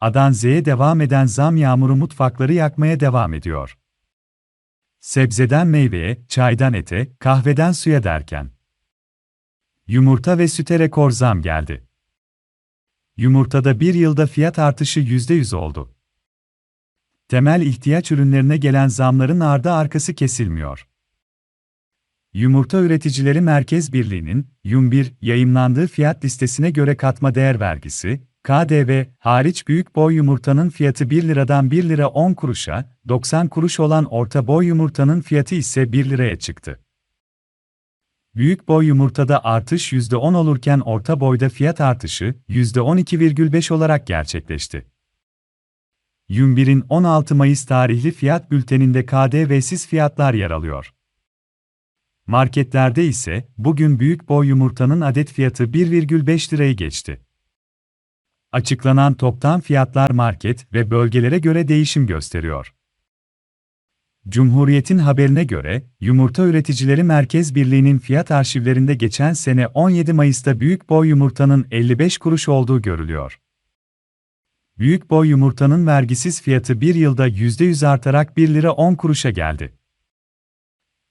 A'dan Z'ye devam eden zam yağmuru mutfakları yakmaya devam ediyor. Sebzeden meyveye, çaydan ete, kahveden suya derken. Yumurta ve süte rekor zam geldi. Yumurtada bir yılda fiyat artışı %100 oldu. Temel ihtiyaç ürünlerine gelen zamların ardı arkası kesilmiyor. Yumurta Üreticileri Merkez Birliği'nin YUM1 yayımlandığı fiyat listesine göre katma değer vergisi, KDV hariç büyük boy yumurtanın fiyatı 1 liradan 1 lira 10 kuruşa, 90 kuruş olan orta boy yumurtanın fiyatı ise 1 liraya çıktı. Büyük boy yumurtada artış %10 olurken orta boyda fiyat artışı %12,5 olarak gerçekleşti. YUM1'in 16 Mayıs tarihli fiyat bülteninde KDV'siz fiyatlar yer alıyor. Marketlerde ise bugün büyük boy yumurtanın adet fiyatı 1,5 lirayı geçti. Açıklanan toptan fiyatlar market ve bölgelere göre değişim gösteriyor. Cumhuriyet'in haberine göre, Yumurta Üreticileri Merkez Birliği'nin fiyat arşivlerinde geçen sene 17 Mayıs'ta büyük boy yumurtanın 55 kuruş olduğu görülüyor. Büyük boy yumurtanın vergisiz fiyatı bir yılda %100 artarak 1 lira 10 kuruşa geldi.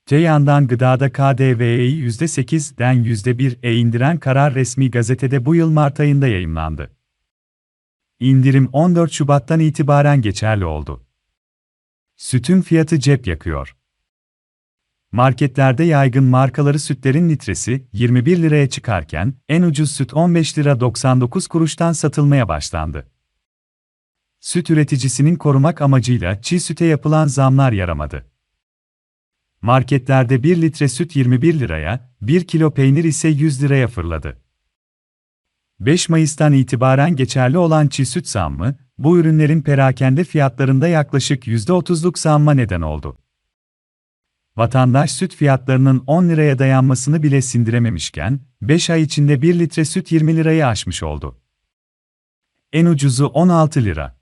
Te yandan gıdada KDV'yi %8'den %1'e indiren karar resmi gazetede bu yıl Mart ayında yayımlandı. İndirim 14 Şubat'tan itibaren geçerli oldu. Sütün fiyatı cep yakıyor. Marketlerde yaygın markaları sütlerin litresi 21 liraya çıkarken en ucuz süt 15 lira 99 kuruştan satılmaya başlandı. Süt üreticisinin korumak amacıyla çiğ süte yapılan zamlar yaramadı. Marketlerde 1 litre süt 21 liraya, 1 kilo peynir ise 100 liraya fırladı. 5 Mayıs'tan itibaren geçerli olan çiğ süt zammı, bu ürünlerin perakende fiyatlarında yaklaşık %30'luk zamma neden oldu. Vatandaş süt fiyatlarının 10 liraya dayanmasını bile sindirememişken, 5 ay içinde 1 litre süt 20 lirayı aşmış oldu. En ucuzu 16 lira.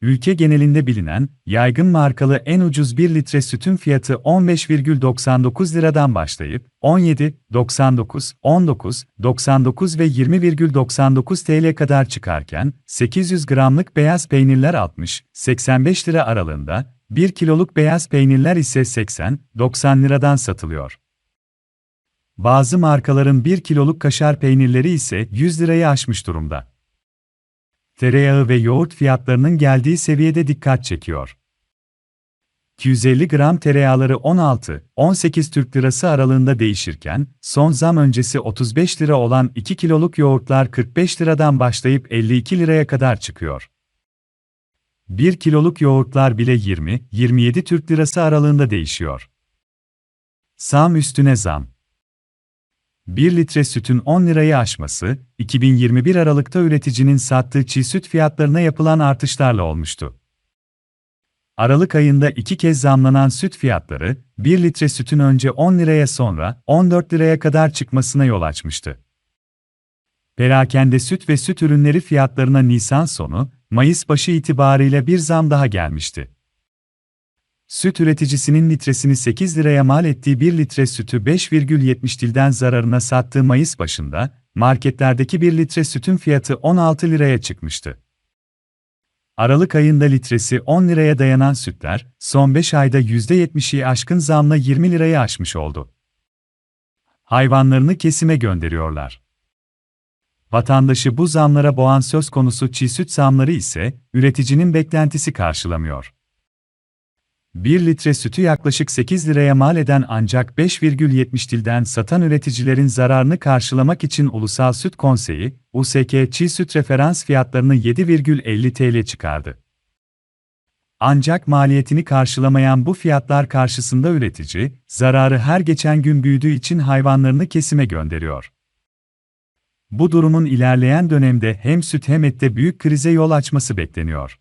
Ülke genelinde bilinen, yaygın markalı en ucuz 1 litre sütün fiyatı 15,99 liradan başlayıp 17,99, 19, 99 ve 20,99 TL kadar çıkarken 800 gramlık beyaz peynirler 60, 85 lira aralığında, 1 kiloluk beyaz peynirler ise 80, 90 liradan satılıyor. Bazı markaların 1 kiloluk kaşar peynirleri ise 100 lirayı aşmış durumda tereyağı ve yoğurt fiyatlarının geldiği seviyede dikkat çekiyor. 250 gram tereyağları 16-18 Türk Lirası aralığında değişirken, son zam öncesi 35 lira olan 2 kiloluk yoğurtlar 45 liradan başlayıp 52 liraya kadar çıkıyor. 1 kiloluk yoğurtlar bile 20-27 Türk Lirası aralığında değişiyor. Sam üstüne zam. 1 litre sütün 10 lirayı aşması, 2021 Aralık'ta üreticinin sattığı çiğ süt fiyatlarına yapılan artışlarla olmuştu. Aralık ayında iki kez zamlanan süt fiyatları, 1 litre sütün önce 10 liraya sonra 14 liraya kadar çıkmasına yol açmıştı. Perakende süt ve süt ürünleri fiyatlarına Nisan sonu, Mayıs başı itibariyle bir zam daha gelmişti. Süt üreticisinin litresini 8 liraya mal ettiği 1 litre sütü 5,70 dilden zararına sattığı Mayıs başında, marketlerdeki 1 litre sütün fiyatı 16 liraya çıkmıştı. Aralık ayında litresi 10 liraya dayanan sütler, son 5 ayda %70'i aşkın zamla 20 liraya aşmış oldu. Hayvanlarını kesime gönderiyorlar. Vatandaşı bu zamlara boğan söz konusu çiğ süt zamları ise, üreticinin beklentisi karşılamıyor. 1 litre sütü yaklaşık 8 liraya mal eden ancak 5,70 dilden satan üreticilerin zararını karşılamak için Ulusal Süt Konseyi, USK çiğ süt referans fiyatlarını 7,50 TL çıkardı. Ancak maliyetini karşılamayan bu fiyatlar karşısında üretici, zararı her geçen gün büyüdüğü için hayvanlarını kesime gönderiyor. Bu durumun ilerleyen dönemde hem süt hem ette büyük krize yol açması bekleniyor.